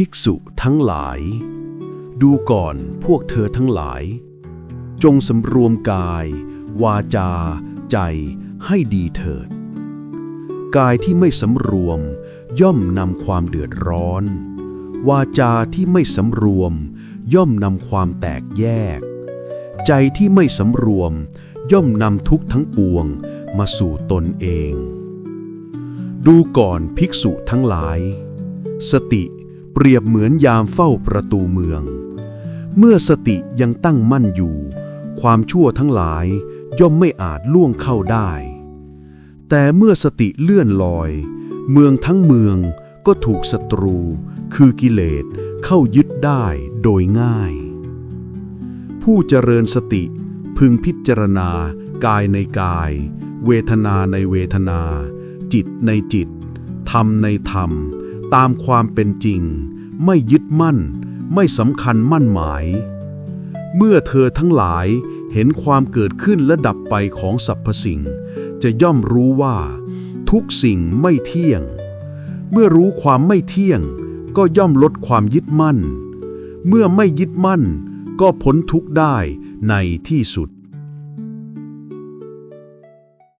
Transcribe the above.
ภิกษุทั้งหลาย ดูก่อนพวกเธอทั้งหลาย จงสำรวมกาย วาจา ใจให้ดีเถิด กายที่ไม่สำรวมย่อมนำความเดือดร้อน วาจาที่ไม่สำรวม ย่อมนำความแตกแยก ใจที่ไม่สำรวม ย่อมนำทุกข์ทั้งปวงมาสู่ตนเอง ดูก่อนภิกษุทั้งหลาย สติ เปรียบเหมือนยามเฝ้าประตูเมือง เมื่อสติยังตั้งมั่นอยู่ ความชั่วทั้งหลายย่อมไม่อาจล่วงเข้าได้ แต่เมื่อสติเลื่อนลอย เมืองทั้งเมืองก็ถูกศัตรู คือกิเลสเข้ายึดได้โดยง่าย ผู้เจริญสติพึงพิจารณากายในกาย เวทนาในเวทนา จิตในจิต ธรรมในธรรม ตามความเป็นจริง ไม่ยึดมั่น ไม่สำคัญมั่นหมาย เมื่อเธอทั้งหลายเห็นความเกิดขึ้นและดับไปของสรรพสิ่ง จะย่อมรู้ว่า ทุกสิ่งไม่เที่ยง เมื่อรู้ความไม่เที่ยง ก็ย่อมลดความยึดมั่น เมื่อไม่ยึดมั่น ก็พ้นทุกข์ได้ในที่สุด